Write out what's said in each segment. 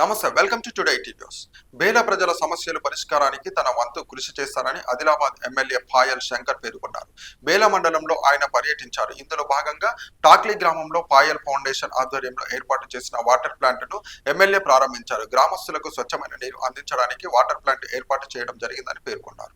నమస్తే welcome to today news Bela ప్రజల సమస్యలు పరిష్కారానికి తన వంతు కృషి చేస్తారని ఆదిలాబాద్ ఎమ్మెల్యే పాయల్ శంకర్ పేర్కొన్నారు. బేల మండలంలో ఆయన పర్యటించారు. ఇందులో భాగంగా టాక్లీ గ్రామంలో పాయల్ ఫౌండేషన్ ఆధ్వర్యంలో ఏర్పాటు చేసిన వాటర్ ప్లాంట్ను ఎమ్మెల్యే ప్రారంభించారు. గ్రామస్తులకు స్వచ్ఛమైన నీరు అందించడానికి వాటర్ ప్లాంట్ ఏర్పాటు చేయడం జరిగిందని పేర్కొన్నారు.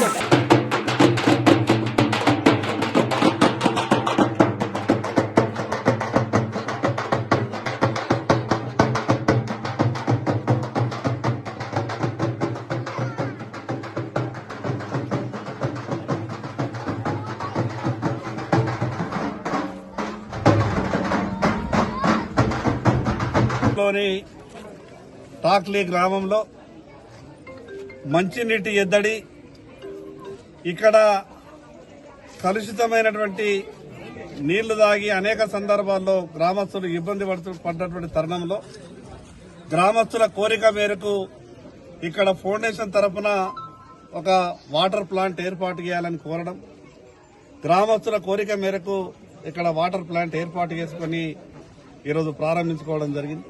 Thank. లోని టాక్లీ గ్రామంలో మంచినీటి ఎద్దడి ఇక్కడ కలుషితమైనటువంటి నీళ్ళు తాగి అనేక సందర్భాల్లో గ్రామస్తులు ఇబ్బంది పడుతూ పడ్డటువంటి తరుణంలో గ్రామస్తుల కోరిక మేరకు ఇక్కడ ఫౌండేషన్ తరఫున ఒక వాటర్ ప్లాంట్ ఏర్పాటు చేయాలని కోరడం గ్రామస్తుల కోరిక మేరకు ఇక్కడ వాటర్ ప్లాంట్ ఏర్పాటు చేసుకుని ఈరోజు ప్రారంభించుకోవడం జరిగింది.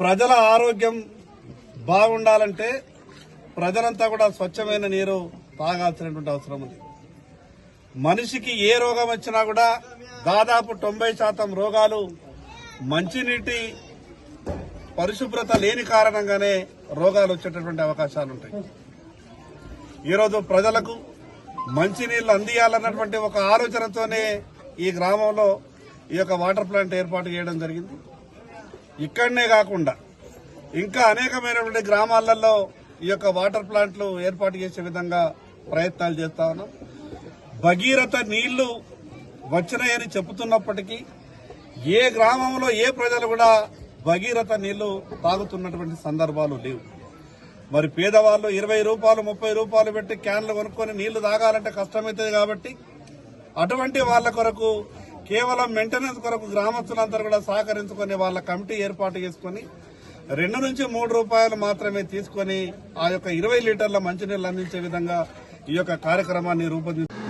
ప్రజల ఆరోగ్యం బాగుండాలంటే ప్రజలంతా కూడా స్వచ్ఛమైన నీరు తాగాల్సినటువంటి అవసరం ఉంది. మనిషికి ఏ రోగం వచ్చినా కూడా దాదాపు తొంభై శాతం రోగాలు మంచినీటి పరిశుభ్రత లేని కారణంగానే రోగాలు వచ్చేటటువంటి అవకాశాలు ఉంటాయి. ఈరోజు ప్రజలకు మంచినీళ్ళు అందియాలన్నటువంటి ఒక ఆలోచనతోనే ఈ గ్రామంలో ఈ యొక్క వాటర్ ప్లాంట్ ఏర్పాటు చేయడం జరిగింది. ఇక్కడనే కాకుండా ఇంకా అనేకమైనటువంటి గ్రామాలలో ఈ యొక్క వాటర్ ప్లాంట్లు ఏర్పాటు చేసే విధంగా ప్రయత్నాలు చేస్తా ఉన్నాం. భగీరథ నీళ్ళు వచ్చినాయని చెబుతున్నప్పటికీ ఏ గ్రామంలో ఏ ప్రజలు కూడా భగీరథ నీళ్ళు తాగుతున్నటువంటి సందర్భాలు లేవు. మరి పేదవాళ్ళు ఇరవై రూపాయలు ముప్పై రూపాయలు పెట్టి క్యాన్లు కొనుక్కొని నీళ్ళు తాగాలంటే కష్టమవుతుంది కాబట్టి అటువంటి వాళ్ళ కొరకు కేవలం మెయింటెనెన్స్ కొరకు గ్రామస్తులందరూ కూడా సహకరించుకొని వాళ్ళ కమిటీ ఏర్పాటు చేసుకొని రెండు నుంచి మూడు రూపాయలు మాత్రమే తీసుకొని ఆ యొక్క ఇరవై లీటర్ల మంచినీళ్ళు అందించే విధంగా ఈ యొక్క కార్యక్రమాన్ని రూపొందించారు